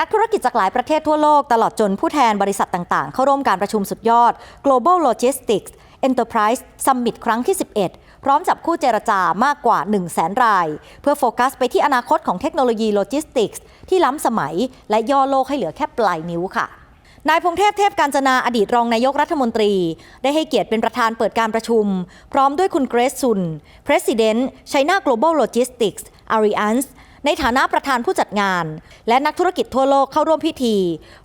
นักธุรกิจจากหลายประเทศทั่วโลก ตลอดจนผู้แทนบริษัทต่างๆ เข้าร่วมการประชุมสุดยอด Global Logistics Enterprise Summit ครั้งที่ 11 พร้อมจับคู่เจรจามากกว่า 1 0 0 0 0แสนราย เพื่อโฟกัสไปที่อนาคตของเทคโนโลยีโลจิสติกส์ที่ล้ำสมัย และย่อโลกให้เหลือแค่ปลายนิ้วค่ะนายพงเทพเทพการจนาอดีตรองนายกรัฐมนตรี ได้ให้เกียรติเป็นประธานเปิดการประชุม พร้อมด้วยคุณเกรซซุน President China Global Logistics Alliance ในฐานะประธานผู้จัดงาน และนักธุรกิจทั่วโลกเข้าร่วมพิธี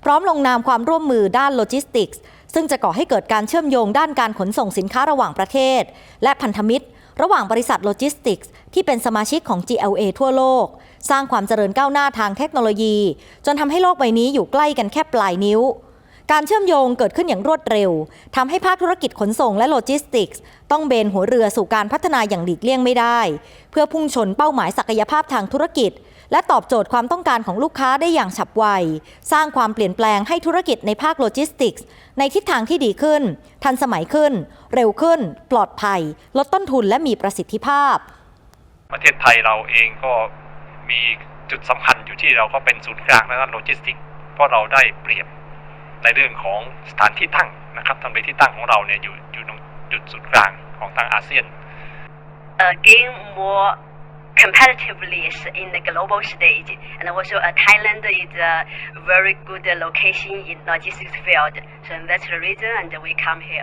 พร้อมลงนามความร่วมมือด้านโลจิสติกส์ซึ่งจะก่อให้เกิดการเชื่อมโยงด้านการขนส่งสินค้าระหว่างประเทศ และพันธมิตร ระหว่างบริษัทโลจิสติกส์ที่เป็นสมาชิกของ GLA ทั่วโลก สร้างความเจริญก้าวหน้าทางเทคโนโลยี จนทำให้โลกใบนี้อยู่ใกล้กันแค่ปลายนิ้ว การเชื่อมโยงเกิดขึ้นอย่างรวดเร็วทำให้ภาคธุรกิจขนส่งและโลจิสติกส์ ต้องเบนหัวเรือสู่การพัฒนาอย่างหลีกเลี่ยงไม่ได้ เพื่อพุ่งชนเป้าหมายศักยภาพทางธุรกิจ และตอบโจทย์ความต้องการของลูกค้าได้อย่างฉับไว สร้างความเปลี่ยนแปลงให้ธุรกิจในภาคโลจิสติกส์ ในทิศทางที่ดีขึ้น ทันสมัยขึ้น เร็วขึ้น ปลอดภัย ลดต้นทุนและมีประสิทธิภาพ ประเทศไทยเราเองก็มีจุดสำคัญอยู่ที่เราก็เป็นศูนย์กลางด้านโลจิสติกส์เพราะเราได้เปรียบ ในเรื่องของสถานที่ตั้งนะครับทำเลที่ตั้งของเราเนี่ยอยู่อยู่ตรงจุดศูนย์กลางของทางอาเซียน uh, gain more competitively in the global stage. And also, uh, Thailand is a very good location in logistics field. So that's the reason, and we come here.